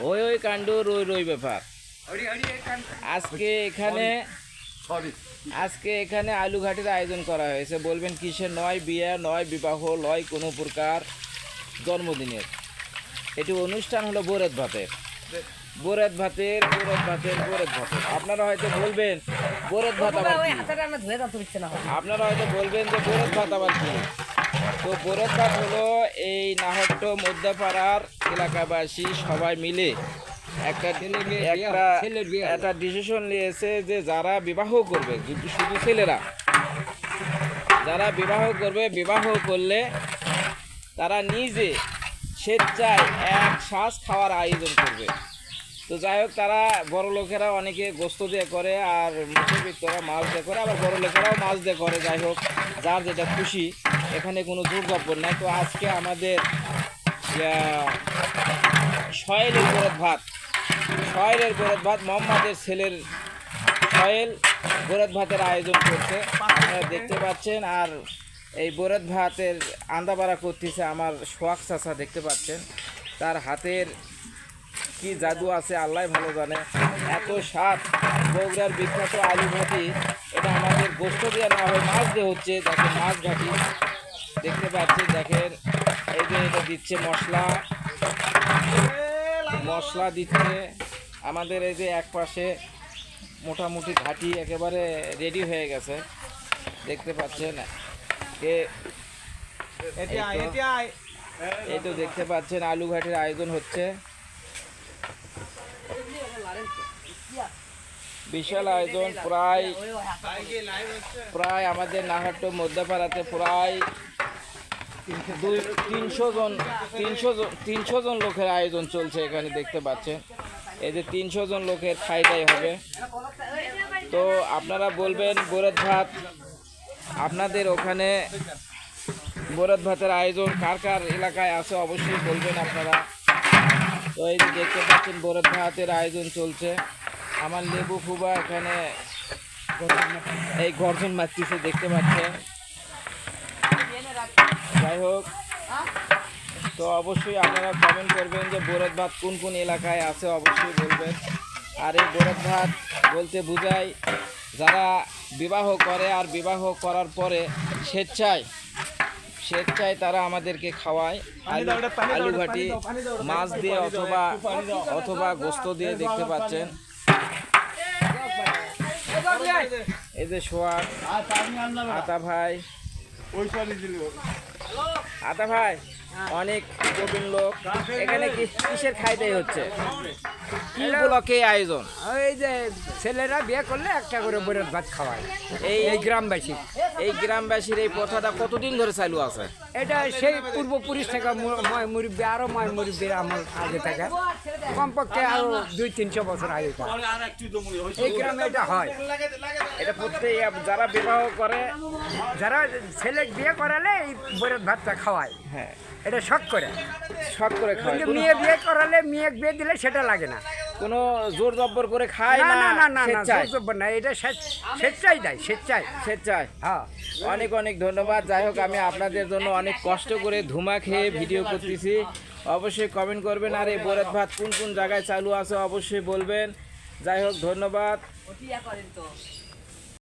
ওই ওই কাণ্ড রই রই ব্যাপার। আজকে এখানে আজকে এখানে আলু ঘাটের আয়োজন করা হয়েছে। বলবেন কিসের নয় বিয়ে নয় বিবাহ নয় কোনো প্রকার জন্মদিনের। এটি অনুষ্ঠান হলো বোরেত ভাতের। বোরেত ভাতের বোরেত ভাতের বোরেত ভাতের। আপনারা হয়তো বলবেন বোরেত ভাত আবার আপনারা হয়তো বলবেন যে বোরেত ভাত আবার কি? তো ভাত হলো এই নাহট্ট মধ্যপাড়ার এলাকাবাসী সবাই মিলে। একটা একটা একটা ডিসিশন নিয়েছে যে যারা বিবাহ করবে শুধু ছেলেরা যারা বিবাহ করবে বিবাহ করলে তারা নিজে স্বেচ্ছায় এক শ্বাস খাওয়ার আয়োজন করবে। তো যাই হোক তারা বড় লোকেরা অনেকে গোস্ত দিয়ে করে আর মুসলবিত্তরা মাছ দিয়ে করে আবার বড় লোকেরাও মাছ দিয়ে করে যাই হোক যার যেটা খুশি। এখানে কোনো দুর্গপ্পর নাই তো আজকে আমাদের সয়েলের গোরত ভাত। সয়েলের গোরত ভাত মোহাম্মদের ছেলের সয়েল গোরত ভাতের আয়োজন করছে। আপনারা দেখতে পাচ্ছেন, আর এই বোরত ভাতের আন্দাবাড়া করতেছে আমার সোয়াক চাষা দেখতে পাচ্ছেন। তার হাতের কি জাদু আছে, আল্লাহ ভালো জানে। এত স্বাদ, বগুড়ার বিখ্যাত আলু ঘাটি এটা আমাদের গোস্ত দিয়ে না হয়, মাছ দিয়ে হচ্ছে, যাতে মাছ ঘাটি দেখতে পাচ্ছেন দেখেন এই যে এটা দিচ্ছে মশলা। মশলা দিচ্ছে আমাদের এই যে এক পাশে মোটামুটি ঘাটি একেবারে রেডি হয়ে গেছে। দেখতে পাচ্ছেন কে এই তো- এই তো দেখতে পাচ্ছেন আলু ঘাটের আয়োজন হচ্ছে। বিশাল আয়োজন প্রায় প্রায় আমাদের নাহাট্ট মধ্যপাড়াতে প্রায় দুই, তিনশো জন তিনশো জন তিনশো জন লোকের আয়োজন চলছে এখানে দেখতে পাচ্ছেন। এই যে তিনশো জন লোকের খাইটাই হবে। তো আপনারা বলবেন বোরত ভাত, আপনাদের ওখানে বোরত ভাতের আয়োজন কার কার এলাকায় আছে অবশ্যই বলবেন আপনারা। তো এই যে দেখতে পাচ্ছেন বোরত ভাতের আয়োজন চলছে। আমার লেবু ফুবা এখানে এই গর্জন মারতেছে দেখতে পাচ্ছেন। যাই হোক তো অবশ্যই আপনারা কমেন্ট করবেন যে বোরত ভাত কোন কোন এলাকায় আছে অবশ্যই বলবেন। আর এই বোরত ভাত বলতে বোঝায় যারা বিবাহ করে আর বিবাহ করার পরে স্বেচ্ছায় স্বেচ্ছায় তারা আমাদেরকে খাওয়ায়। আলু আলু ঘাটি মাছ দিয়ে অথবা অথবা গোস্ত দিয়ে দেখতে পাচ্ছেন। এই যে সোয়াগ আতা ভাই। আতা ভাই অনেক প্রবীণ লোক। এখানে কিসের খাইতেই হচ্ছে? কি ব্লকে আয়োজন? এই যে ছেলেরা বিয়ে করলে একটা করে বরের ভাত খাওয়ায়। এই এই গ্রামবাসী। এই গ্রামবাসীর এই প্রথাটা কতদিন ধরে চালু আছে? এটা সেই পূর্বপুরুষ থেকে ময় মুরব্বী আরও ময় মুরব্বীর আমার আগে থেকে। কমপক্ষে আরও দুই তিনশো বছর আগে। এই গ্রামে এটা হয়। এটা প্রত্যেক যারা বিবাহ করে যারা ছেলে বিয়ে করালে এই বরের ভাতটা খাওয়ায়। হ্যাঁ। এটা শখ করে। শখ করে কোনো- মেয়ে বিয়ে করালে মেয়ে বিয়ে দিলে সেটা লাগে না। কোনো জোর জব্বর করে খায় না না না না জোর জব্বর না এটা স্বেচ্ছাই দেয় স্বেচ্ছায়। স্বেচ্ছায়। হ্যাঁ। অনেক অনেক ধন্যবাদ। যাই হোক আমি আপনাদের জন্য অনেক কষ্ট করে ধুমা খেয়ে ভিডিও করতেছি। অবশ্যই কমেন্ট করবেন। আর এই বরাত ভাত কোন কোন জায়গায় চালু আছে অবশ্যই বলবেন। যাই হোক ধন্যবাদ।